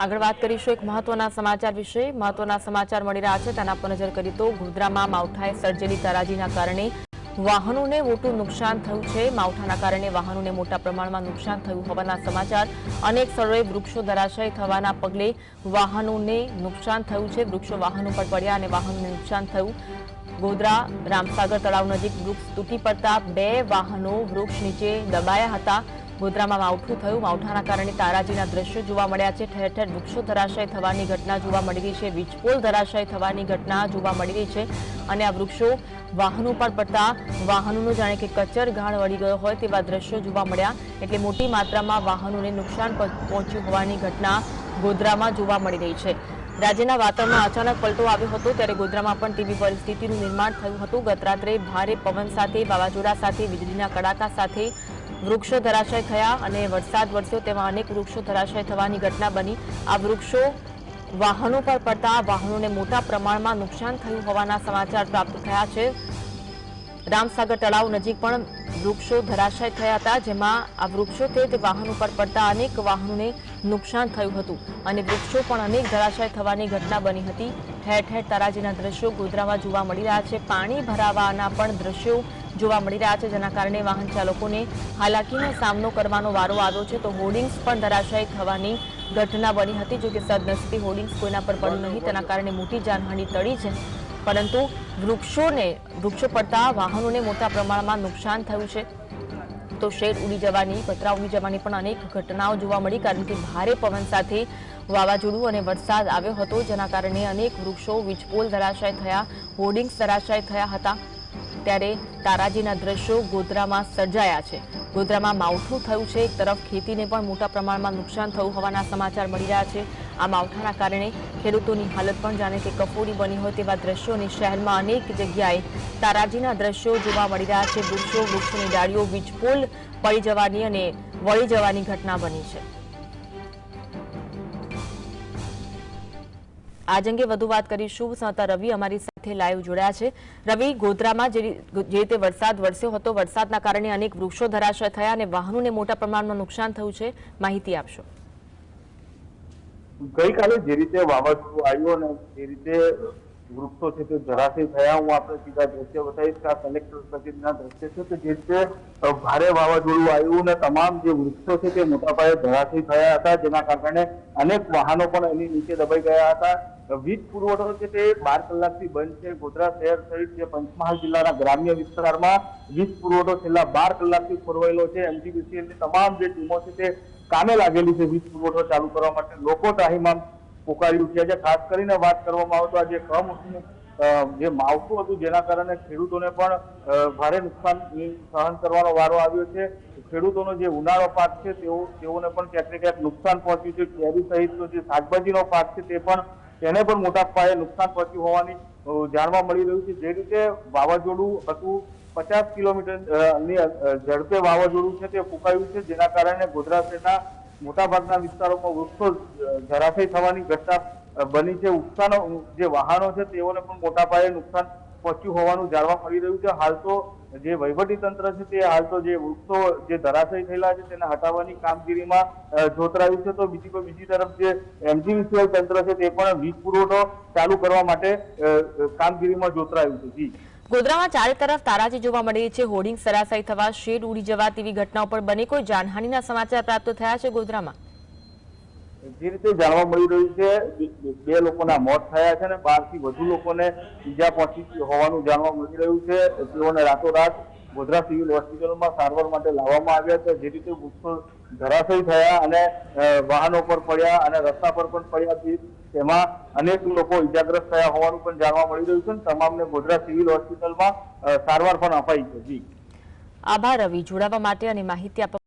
આગળ વાત કરીશું એક મહત્વના સમાચાર વિશે. મહત્વના સમાચાર મળી રહ્યા છે. તેના પર નજર કરીએ તો ગોધરામાં માવઠાએ સર્જેલી તરાજીના કારણે વાહનોને મોટું નુકસાન થયું છે. માવઠાના કારણે વાહનોને મોટા પ્રમાણમાં નુકસાન થયું હોવાના સમાચાર. અનેક સ્થળોએ વૃક્ષો ધરાશય થવાના પગલે વાહનોને નુકસાન થયું છે. વૃક્ષો વાહનો પર પડ્યા અને વાહનોને નુકસાન થયું. ગોધરા રામસાગર તળાવ નજીક વૃક્ષ તૂટી પડતા બે વાહનો વૃક્ષ નીચે દબાયા હતા. ગોધરામાં માવઠું થયું. માવઠાના કારણે તારાજીના દ્રશ્યો જોવા મળ્યા છે. ઠેર ઠેર વૃક્ષો ધરાશય થવાની ઘટના જોવા મળી રહી છે. વીજપોલ ધરાશય થવાની ઘટના જોવા મળી રહી છે અને આ વૃક્ષો વાહનો પર પડતા વાહનોનો જાણે કે કચર ગાળ વળી ગયો હોય તેવા દ્રશ્યો જોવા મળ્યા. એટલે મોટી માત્રામાં વાહનોને નુકસાન પહોંચ્યું હોવાની ઘટના ગોધરામાં જોવા મળી રહી છે. રાજ્યના વાતાવરણમાં અચાનક પલટો આવ્યો હતો ત્યારે ગોધરામાં પણ તેવી પરિસ્થિતિનું નિર્માણ થયું હતું. ગત રાત્રે ભારે પવન સાથે, વાવાઝોડા સાથે, વીજળીના કડાકા સાથે વૃક્ષો ધરાશય થયા અને વરસાદ વરસ્યો તેમાં અનેક વૃક્ષો ધરાશય થવાની ઘટના બની. આ વૃક્ષો વાહનો પર પડતા વાહનોને મોટા પ્રમાણમાં નુકસાન થયું હોવાના સમાચાર પ્રાપ્ત થયા છે. રામસાગર તળાવ નજીક પણ વૃક્ષો ધરાશય થયા હતા, જેમાં આ વૃક્ષો તે વાહનો પર પડતા અનેક વાહનોને નુકસાન થયું હતું અને વૃક્ષો પણ અનેક ધરાશય થવાની ઘટના બની હતી. ઠેર ઠેર તારાજીના દ્રશ્યો ગોધરામાં જોવા મળી રહ્યા છે. પાણી ભરાવાના પણ દ્રશ્યો જોવા મળી રહ્યા છે, જેના કારણે વાહન ચાલકોને હાલાકીનો સામનો કરવાનો વારો આવ્યો છે. તો હોર્ડિંગ્સ પણ ધરાશાયી થવાની ઘટના બની હતી, જોકે સદનસીબી હોર્ડિંગ્સ કોઈના પર પડ્યું નહીં. તેના કારણે મોટી જાનહાની ટળી છે. પરંતુ વૃક્ષોને, વૃક્ષો પડતા વાહનોને મોટા પ્રમાણમાં નુકસાન થયું છે. તો શેર ઉડી જવાની, પતરા ઉડી જવાની પણ અનેક ઘટનાઓ જોવા મળી, કારણ કે ભારે પવન સાથે વાવાઝોડું અને વરસાદ આવ્યો હતો, જેના કારણે અનેક વૃક્ષો વીજપોલ ધરાશય થયા, હોર્ડિંગ્સ ધરાશય થયા હતા. ત્યારે તારાજીના દ્રશ્યો ગોધરામાં સર્જાયા છે. ગોધરામાં માવઠું થયું છે. એક તરફ ખેતીને પણ મોટા પ્રમાણમાં નુકસાન થયું હોવાના સમાચાર મળી રહ્યા છે. આ માવઠાના કારણે ખેડૂતોની હાલત પણ જાણે કે કફોડી બની હોય તેવા દ્રશ્યોની શહેરમાં અનેક જગ્યાએ તારાજીના દ્રશ્યો જોવા મળી રહ્યા છે. વૃક્ષો, વૃક્ષોની ડાળીઓ, વીજપોલ પડી જવાની અને વળી જવાની ઘટના બની છે. આજ અંગે વધુ વાત કરીશું. સંતા રવિ અમારી સાથે લાઈવ જોડાયા છે. રવિ, ગોધરામાં જે રીતે વરસાદ વરસ્યો હતો, વરસાદના કારણે અનેક વૃક્ષો ધરાશય થયા અને વાહનોને મોટા પ્રમાણમાં નુકસાન થયું છે. માહિતી આપશો. ગઈકાલે જે રીતે વાવાઝોડું આવ્યું અને જે રીતે વૃક્ષો છે તે ધરાશય થયા, હું આપણે સીધા દ્રશ્ય બતાવીશ કે આ કલેક્ટર કચેરીના દ્રશ્ય છે કે જે રીતે ભારે વાવાઝોડું આવ્યું અને તમામ જે વૃક્ષો છે તે મોટા પાયે ધરાશય થયા હતા. જેના કારણે અનેક વાહનો પણ એની નીચે દબાઈ ગયા હતા. વીજ પુરવઠો છે તે બાર કલાકથી બંધ છે. ગોધરા શહેર સહિત જે પંચમહાલ જિલ્લાના ગ્રામ્ય વિસ્તારમાં વીજ પુરવઠો છેલ્લા બાર કલાકથી ખોરવાયેલો છે. એમજીબીસીએલની તમામ જે ટીમો છે તે કામે લાગેલી છે વીજ પુરવઠો ચાલુ કરવા માટે. લોકો ત્રાહિમામ પોકારી ઉઠ્યા છે. ખાસ કરીને વાત કરવામાં આવે તો આજે કમોસમી જે માવઠું હતું જેના કારણે ખેડૂતોને પણ ભારે નુકસાન સહન કરવાનો વારો આવ્યો છે. ખેડૂતોનો જે ઉનાળો પાક છે તેઓ, તેઓને પણ ક્યાંક ને ક્યાંક નુકસાન પહોંચ્યું છે. કેરી સહિતનો જે શાકભાજીનો પાક છે તે પણ તેને પણ મોટા પાયે નુકસાન પહોંચ્યું હોવાની જાણવા મળી રહ્યું છે. જે રીતે વાવાઝોડું હતું પચાસ કિલોમીટરની ઝડપે વાવાઝોડું છે તે ફૂંકાયું છે, જેના કારણે ગોધરા શહેરના મોટાભાગના વિસ્તારોમાં વૃક્ષો જરાશય થવાની ઘટના બની છે. ઉત્સાહનો જે વાહનો છે તેઓને પણ મોટા પાયે નુકસાન પહોંચ્યું હોવાનું જાણવા મળી રહ્યું છે. હાલ તો જે વહીવટી તંત્ર છે તે હાલ તો જે વૃક્ષો, જે ધરાશય થયેલા છે તેને હટાવવાની કામગીરીમાં જોતરાયું છે. તો બીજી કોઈ, બીજી તરફ જે એમજીવીસીએલ તંત્ર છે તે પણ વીજ પુરવઠો ચાલુ કરવા માટે કામગીરીમાં જોતરાયું છે. જી. ગોધરામાં ચારે તરફ તારાજી જોવા મળી છે. હોર્ડિંગ સરાસાઈ થવા શેડ ઉડી જવા તેવી ઘટનાઓ પણ બની. કોઈ જાનહાનિના સમાચાર પ્રાપ્ત થયા છે ગોધરામાં? જે રીતે જાણવા મળી રહ્યું છે બે- લોકોના મોત થયા છે અને બારથી વધુ લોકોને ઈજા પહોંચી હોવાનું જાણવા મળી રહ્યું છે. તેઓને રાતોરાત ગોધરા સિવિલ હોસ્પિટલમાં સારવાર માટે લાવવામાં આવ્યા છે. જે રીતે વૃક્ષો ધરાશયી થયા અને વાહનો પર પડ્યા અને રસ્તા પર પણ પડ્યા છે. તેમાં અનેક લોકો ઈજાગ્રસ્ત થયા હોવાનું પણ જાણવા મળી રહ્યું છે અને તમામને ગોધરા સિવિલ હોસ્પિટલમાં સારવાર પણ અપાઈ છે. જી. આભાર, રવિ. જોડાવા માટે અને માહિતી આપવા